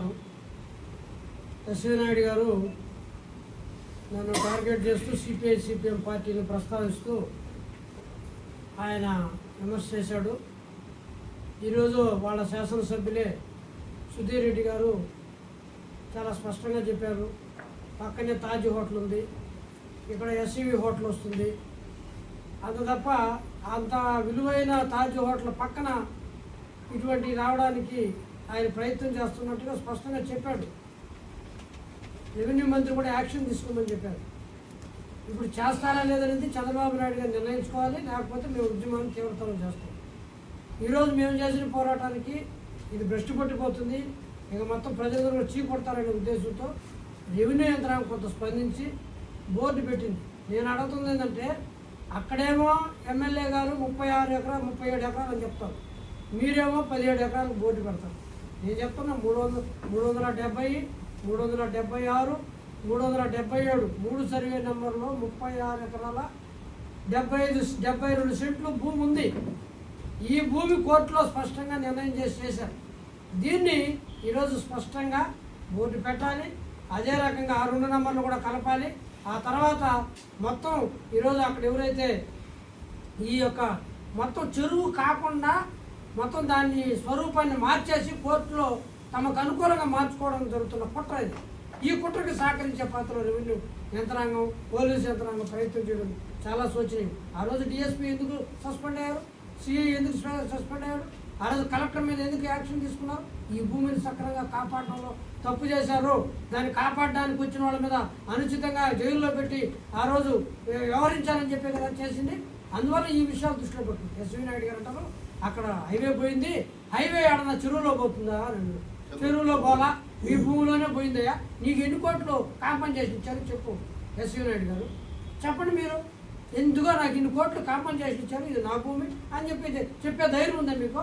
నమస్కారం నాయుడు గారు నన్ను టార్గెట్ చేస్తూ సిపిఐ సిపిఎం పార్టీని ప్రస్తావిస్తూ ఆయన విమర్శ చేశాడు. ఈరోజు వాళ్ళ శాసనసభ్యులే సుధీర్ రెడ్డి గారు చాలా స్పష్టంగా చెప్పారు. పక్కనే తాజ్ హోటల్ ఉంది ఇక్కడ ఎస్ఈవి హోటల్ వస్తుంది. అంత తప్ప అంత విలువైన తాజ్ హోటల్ పక్కన ఇటువంటి రావడానికి ఆయన ప్రయత్నం చేస్తున్నట్టుగా స్పష్టంగా చెప్పాడు. రెవెన్యూ మంత్రి కూడా యాక్షన్ తీసుకోమని చెప్పారు. ఇప్పుడు చేస్తారా లేదనేది చంద్రబాబు నాయుడు గారు నిర్ణయించుకోవాలి లేకపోతే మేము ఉద్యమాన్ని తీవ్రతరం చేస్తాం. ఈరోజు మేము చేసిన పోరాటానికి ఇది భ్రష్టు పట్టిపోతుంది. ఇక మొత్తం ప్రజలందరూ చీకొడతారనే ఉద్దేశంతో రెవెన్యూ యంత్రాంగం కొంత స్పందించి బోర్డు పెట్టింది. నేను అడుగుతుంది ఏంటంటే అక్కడేమో ఎమ్మెల్యే గారు ముప్పై ఆరు ఎకరాలు ముప్పై ఏడు ఎకరాలు అని చెప్తారు. మీరేమో పదిహేడు ఎకరాలకు బోర్డు పెడతారు. నేను చెప్తున్నా మూడు వందల మూడు వందల డెబ్బై మూడు వందల డెబ్బై ఆరు మూడు వందల డెబ్బై ఏడు మూడు సర్వే నెంబర్లో ముప్పై ఆరు ఎకరాల డెబ్బై ఐదు డెబ్బై రెండు సెంట్లు భూమి ఉంది. ఈ భూమి కోర్టులో స్పష్టంగా నిర్ణయం చేసి చేశారు. దీన్ని ఈరోజు స్పష్టంగా బోర్డు పెట్టాలి. అదే రకంగా ఆ రెండు నెంబర్లు కూడా కలపాలి. ఆ తర్వాత మొత్తం ఈరోజు అక్కడ ఎవరైతే ఈ యొక్క మొత్తం చెరువు కాకుండా మొత్తం దాన్ని స్వరూపాన్ని మార్చేసి కోర్టులో తమకు అనుకూలంగా మార్చుకోవడం జరుగుతున్న కుట్ర ఇది. ఈ కుట్రకి సహకరించే పాత్ర రెవెన్యూ యంత్రాంగం పోలీసు యంత్రాంగం ప్రయత్నం చేయడం చాలా శోచనీయం. ఆ రోజు డిఎస్పీ ఎందుకు సస్పెండ్ అయ్యారు? సిఐ ఎందుకు సస్పెండ్ అయ్యారు? ఆ రోజు కలెక్టర్ మీద ఎందుకు యాక్షన్ తీసుకున్నారు? ఈ భూమిని సక్రమంగా కాపాడడంలో తప్పు చేశారు. దాన్ని కాపాడడానికి వచ్చిన వాళ్ళ మీద అనుచితంగా జైల్లో పెట్టి ఆ రోజు వ్యవహరించాలని చెప్పే కదా చేసింది. అందువల్ల ఈ విషయాలు దృష్టిలో పెట్టుకుంది ఎస్వి నాయుడు గారు అంటారు అక్కడ హైవే పోయింది హైవే ఆడన చెరువులో పోతుందా అన్నాడు. చెరువులో. పోలా మీ భూమిలోనే పోయిందయ్యా. నీకు ఎన్ని కోట్లు కాంపన్సేషన్ ఇచ్చారు చెప్పు ఎస్వి నాయుడు గారు. చెప్పండి మీరు ఎందుకో నాకు ఇన్ని కోట్లు కాంపన్సేషన్ ఇచ్చారు ఇది నా భూమి అని చెప్పి చెప్పే ధైర్యం ఉందా మీకు?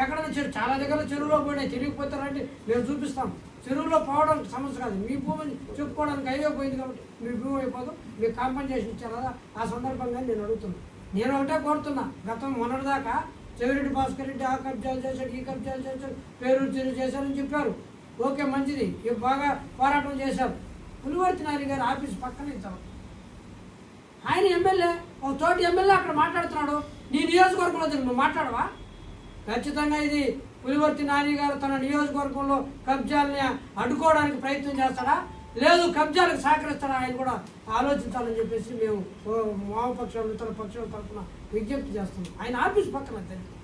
ఎక్కడైనా చెరువు చాలా దగ్గర చెరువులో పోయినాయి తెలియకపోతారంటే మేము చూపిస్తాం. చెరువులో పోవడం సమస్య కాదు మీ భూమిని చెప్పుకోవడానికి హైవే పోయింది కాబట్టి మీ భూమి అయిపోదు మీకు కాంపన్సేషన్ ఇచ్చారు? కదా ఆ సందర్భంగా నేను అడుగుతున్నాను. నేను ఒకటే కోరుతున్నా. గతం మొన్నటిదాకా చెవిరెడ్డి భాస్కర్ రెడ్డి ఆ కబ్జాలు చేశాడు ఈ కబ్జాలు చేశాడు పేరు చిరు చేశారని చెప్పారు. ఓకే మంచిది. బాగా పోరాటం చేశారు. పులివర్తి నాని గారి ఆఫీస్ పక్కనే ఇచ్చారు ఆయన ఎమ్మెల్యే ఒక తోటి ఎమ్మెల్యే అక్కడ మాట్లాడుతున్నాడు. నీ నియోజకవర్గంలో నువ్వు మాట్లాడవా? ఖచ్చితంగా ఇది పులివర్తి నాని గారు తన నియోజకవర్గంలో కబ్జాలని అడ్డుకోవడానికి ప్రయత్నం చేస్తాడా? లేదు కబ్జాలకు సహకరిస్తారా ఆయన కూడా ఆలోచించాలని చెప్పేసి మేము వామపక్షాలు ఇతర పక్షాల తరఫున విజ్ఞప్తి చేస్తున్నాం. ఆయన ఆఫీస్ పక్కన తెలియదు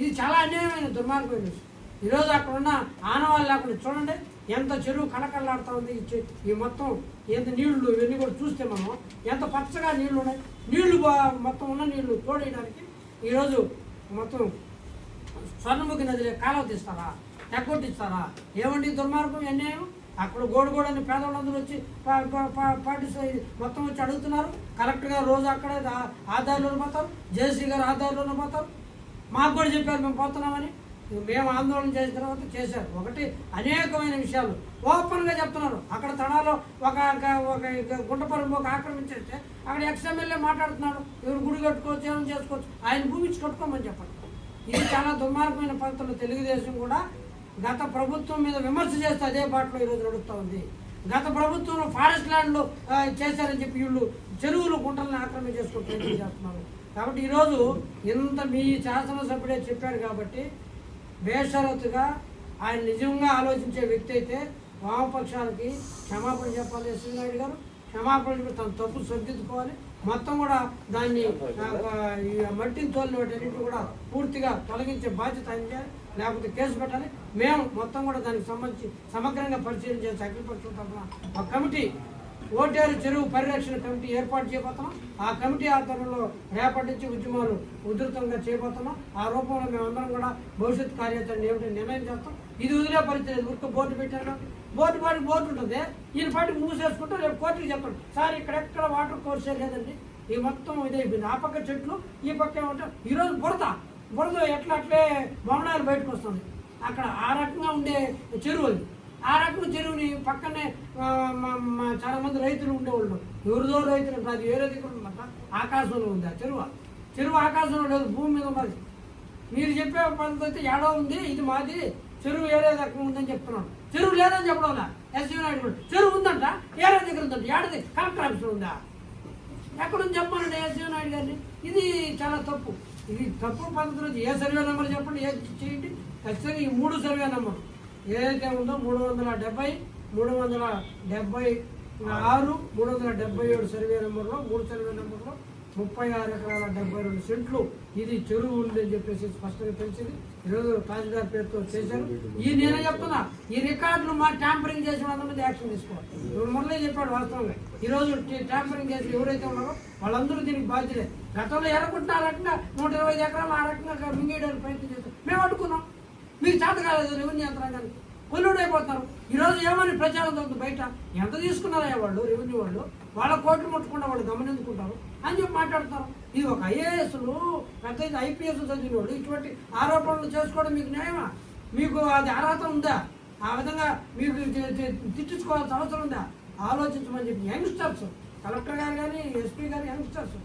ఇది చాలా అన్యాయమైన దుర్మార్గమైన విషయం. ఈరోజు అక్కడ ఉన్న ఆనవాళ్ళు లేకుండా చూడండి ఎంత చెరువు కళకళలాడుతూ ఉంది ఈ ఈ మొత్తం ఎంత నీళ్ళు ఇవన్నీ కూడా చూస్తే మనం ఎంత పచ్చగా నీళ్ళు ఉన్నాయి. నీళ్ళు మొత్తం ఉన్న నీళ్ళు తోడేయడానికి ఈరోజు మొత్తం స్వర్ణముఖి నదిలో కాలువ తీస్తారా ఎగ్గొట్టిస్తారా? ఏమండి దుర్మార్గం అన్యాయం? అక్కడ గోడుగోడని పేదవాళ్ళందరూ వచ్చి పాటిస్తే మొత్తం వచ్చి అడుగుతున్నారు. కలెక్టర్ గారు రోజు అక్కడే ఆ- ఆధార్లోనే పోతారు. జేసీ గారు ఆధార్లోనే పోతారు. మాకు కూడా చెప్పారు మేము పోతున్నామని. మేము ఆందోళన చేసిన తర్వాత చేశారు. ఒకటి అనేకమైన విషయాలు ఓపెన్గా చెప్తున్నారు. అక్కడ తడాలో ఒక ఒక- ఒక గుంటపరం ఒక ఆక్రమించేస్తే అక్కడ ఎక్స్ఎమ్మెల్యే మాట్లాడుతున్నాడు ఎవరు గుడి కట్టుకోవచ్చు ఏమైనా చేసుకోవచ్చు. ఆయన భూమి ఇచ్చి కట్టుకోమని చెప్పండి ఇది చాలా దుర్మార్గమైన పద్ధతులు తెలుగుదేశం కూడా గత ప్రభుత్వం మీద విమర్శ చేస్తే అదే బాటలో ఈరోజు నడుస్తూ ఉంది. గత ప్రభుత్వంలో ఫారెస్ట్ ల్యాండ్లు చేశారని చెప్పి వీళ్ళు చెరువులు గుంటలను ఆక్రమణ చేసుకుని ప్రయత్నం చేస్తున్నారు. కాబట్టి ఈరోజు ఇంత మీ శాసనసభ్యుడే చెప్పాడు కాబట్టి బేషరతుగా ఆయన నిజంగా ఆలోచించే వ్యక్తి అయితే వామపక్షాలకి క్షమాపణ చెప్పాలి ఎస్వి నాయుడు గారు. క్షమాపణ చెప్పి తన తప్పు సరిదిద్దుకోవాలి. మొత్తం కూడా దాన్ని మట్టిని తోలిన కూడా పూర్తిగా తొలగించే బాధ్యత ఆయన లేకపోతే కేసు పెట్టాలి. మేము మొత్తం కూడా దానికి సంబంధించి సమగ్రంగా పరిశీలన చేసి అఖిలపక్షం తరఫున ఒక కమిటీ ఓటేరు చెరువు పరిరక్షణ కమిటీ ఏర్పాటు చేయబోతున్నాం. ఆ కమిటీ ఆధ్వర్యంలో రేపటి నుంచి ఉద్యమాలు ఉధృతంగా చేయబోతున్నాం. ఆ రూపంలో మేమందరం కూడా భవిష్యత్ కార్యాచరణ ఏమిటో నిర్ణయం చేస్తాం. ఇది వదిలే పరిస్థితి లేదు. బోర్డు పెట్టారు బోర్డు పాటికి బోర్డు ఉంటుంది. ఈయన పాటికి మూసేసుకుంటూ రేపు కోర్టుకి చెప్పండి సార్ ఇక్కడెక్కడ వాటర్ కోర్సే లేదండి ఈ మొత్తం ఇదే ఆ పక్క చెట్లు ఈ పక్క ఏమంటే ఈరోజు పుడతా బురద ఎట్లా అట్లే భవనాలు బయటకు వస్తుంది. అక్కడ ఆ రకంగా ఉండే చెరువు అది. ఆ రకం చెరువుని పక్కనే చాలామంది మా- రైతులు ఉండేవాళ్ళు. ఎవరిదో రైతులు అది వేరే దగ్గర ఉందంట. ఆకాశంలో ఉంది ఆ చెరువు. చెరువు ఆకాశంలో లేదు భూమి మీద ఉన్నది. మీరు చెప్పే పద్ధతి ఏడో ఉంది ఇది మాది. చెరువు ఏరే దగ్గర ఉందని చెప్తున్నాడు చెరువు లేదని చెప్పడం ఎస్వీ నాయుడు చెరువు ఉందంట ఏరే దగ్గర ఉందంట. ఏడది కలెక్టర్ ఆఫీస్లో ఉందా? ఎక్కడుంది చెప్పాను ఎస్సీ నాయుడు గారిని ఇది చాలా తప్పు. ఇది తప్పు పద్ధతిలో ఏ సర్వే నెంబర్ చెప్పండి ఏ చేయండి. ఖచ్చితంగా ఈ మూడు సర్వే నెంబర్ ఏదైతే ఉందో మూడు వందల డెబ్బై మూడు వందల డెబ్బై ఆరు మూడు వందల డెబ్బై ఏడు సర్వే నెంబర్లో మూడు సర్వే నెంబర్లో ముప్పై ఆరు ఎకరాల డెబ్బై రెండు సెంట్లు. ఇది చెరువు ఉందని చెప్పేసి స్పష్టంగా తెలిసింది. ఈరోజు తహసీల్దార్ పేరుతో చేశారు. ఈ నేనే చెప్తున్నా ఈ రికార్డులు మా ట్యాంపరింగ్ చేసిన వాళ్ళ మీద యాక్షన్ తీసుకోవాలి. ఇప్పుడు చెప్పాడు వాస్తవంగా. ఈ రోజు ట్యాంపరింగ్ చేసి ఎవరైతే ఉన్నారో వాళ్ళందరూ దీనికి బాధ్యత గతంలో ఎరకుంటున్నా ఆ రకంగా నూట ఇరవై ఎకరాలు ఆ రకంగా మింగేయడానికి ప్రయత్నం చేస్తాం మేము అడ్డుకున్నాం. మీకు చేత కాలేదు రెవెన్యూ యంత్రాంగానికి? కొల్లుడైపోతారు ఈరోజు ఏమని ప్రచారం జరుగుతుంది బయట? ఎంత తీసుకున్నారా వాళ్ళు రెవెన్యూ వాళ్ళు? వాళ్ళ కోట్లు ముట్టుకుండా వాళ్ళు గమనించుకుంటారు. అని చెప్పి మాట్లాడుతారు ఇది ఒక ఐఏఎస్లు పెద్ద ఐపీఎస్ చదివిన వాళ్ళు ఇటువంటి ఆరోపణలు చేసుకోవడం మీకు న్యాయమా? మీకు అది అర్హత ఉందా? ఆ విధంగా మీకు తిట్టించుకోవాల్సిన అవసరం ఉందా? ఆలోచించమని చెప్పి యంగ్స్టర్స్ కలెక్టర్ గారు కానీ ఎస్పీ గారు యంగ్స్టర్స్